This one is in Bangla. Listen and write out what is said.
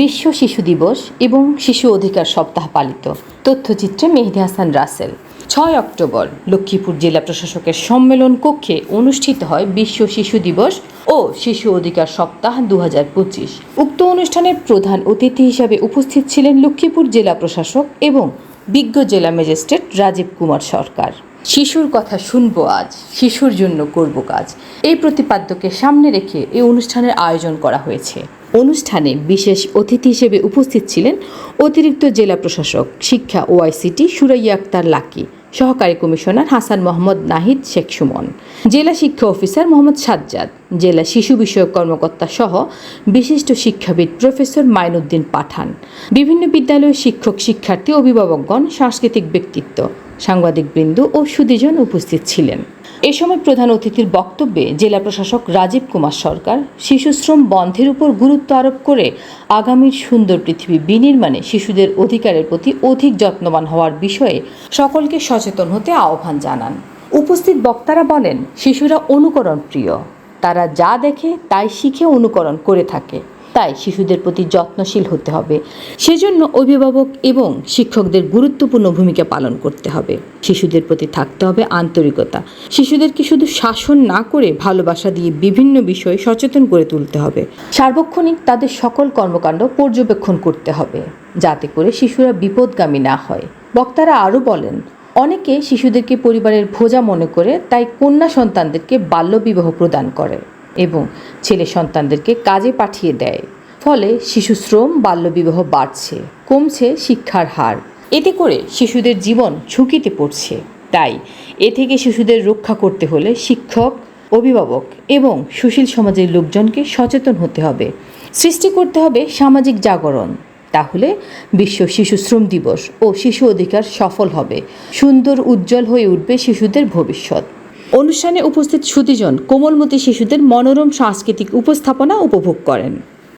বিশ্ব শিশু দিবস এবং শিশু অধিকার সপ্তাহ পালিত। তথ্যচিত্রে মেহেদি হাসান রাসেল। ছয় অক্টোবর, লক্ষ্মীপুর জেলা প্রশাসকের সম্মেলন কক্ষে অনুষ্ঠিত হয় বিশ্ব শিশু দিবস ও শিশু অধিকার সপ্তাহ দু হাজার পঁচিশ। উক্ত অনুষ্ঠানের প্রধান অতিথি হিসাবে উপস্থিত ছিলেন লক্ষ্মীপুর জেলা প্রশাসক এবং বিজ্ঞ জেলা ম্যাজিস্ট্রেট রাজীব কুমার সরকার। শিশুর কথা শুনব আজ, শিশুর জন্য করব কাজ। এই প্রতিপাদ্যকে সামনে রেখে এই অনুষ্ঠানের আয়োজন করা হয়েছে। অনুষ্ঠানে বিশেষ অতিথি হিসেবে উপস্থিত ছিলেন অতিরিক্ত জেলা প্রশাসক, শিক্ষা ওআইসিটি সুরাইয়া আক্তার লাকি, সহকারী কমিশনার হাসান মোহাম্মদ নাহিদ শেখ সুমন, জেলা শিক্ষা অফিসার মোহাম্মদ সাজ্জাদ জেলা শিশু বিষয়ক কর্মকর্তা সহ বিশিষ্ট শিক্ষাবিদ প্রফেসর মাইনুদ্দিন পাঠান। বিভিন্ন বিদ্যালয়ের শিক্ষক, শিক্ষার্থী, অভিভাবকগণ সাংস্কৃতিক ব্যক্তিত্ব, সাংবাদিকবৃন্দ ও সুদীজন উপস্থিত ছিলেন। এ সময় প্রধান অতিথির বক্তব্যে জেলা প্রশাসক রাজীব কুমার সরকার শিশুশ্রম বন্ধের উপর গুরুত্ব আরোপ করে আগামীর সুন্দর পৃথিবী বিনির্মাণে শিশুদের অধিকারের প্রতি অধিক যত্নবান হওয়ার বিষয়ে সকলকে সচেতন হতে আহ্বান জানান। উপস্থিত বক্তারা বলেন, শিশুরা অনুকরণ প্রিয় তারা যা দেখে তাই শিখে অনুকরণ করে থাকে। তাই শিশুদের প্রতি যত্নশীল হতে হবে। সেজন্য অভিভাবক এবং শিক্ষকদের গুরুত্বপূর্ণ ভূমিকা পালন করতে হবে। শিশুদের প্রতি থাকতে হবে আন্তরিকতা। শিশুদেরকে শুধু শাসন না করে ভালোবাসা দিয়ে বিভিন্ন বিষয়ে সচেতন করে তুলতে হবে? সার্বক্ষণিক তাদের সকল কর্মকাণ্ড পর্যবেক্ষণ করতে হবে, যাতে করে শিশুরা বিপদগামী না হয়। বক্তারা আরও বলেন অনেকে শিশুদেরকে পরিবারের ভোজা মনে করে তাই কন্যা সন্তানদেরকে বাল্যবিবাহ প্রদান করে এবং ছেলে সন্তানদেরকে কাজে পাঠিয়ে দেয়। ফলে শিশু শ্রম বাল্যবিবাহ বাড়ছে, কমছে শিক্ষার হার। এতে করে শিশুদের জীবন ঝুঁকিতে পড়ছে। তাই এ থেকে শিশুদের রক্ষা করতে হলে শিক্ষক, অভিভাবক এবং সুশীল সমাজের লোকজনকে সচেতন হতে হবে। সৃষ্টি করতে হবে সামাজিক জাগরণ। তাহলে বিশ্ব শিশু শ্রম দিবস ও শিশু অধিকার সফল হবে। সুন্দর উজ্জ্বল হয়ে উঠবে শিশুদের ভবিষ্যৎ। অনুষ্ঠানে উপস্থিত সুতিজন কোমলমতি শিশুদের মনোরম সাংস্কৃতিক উপস্থাপনা উপভোগ করেন।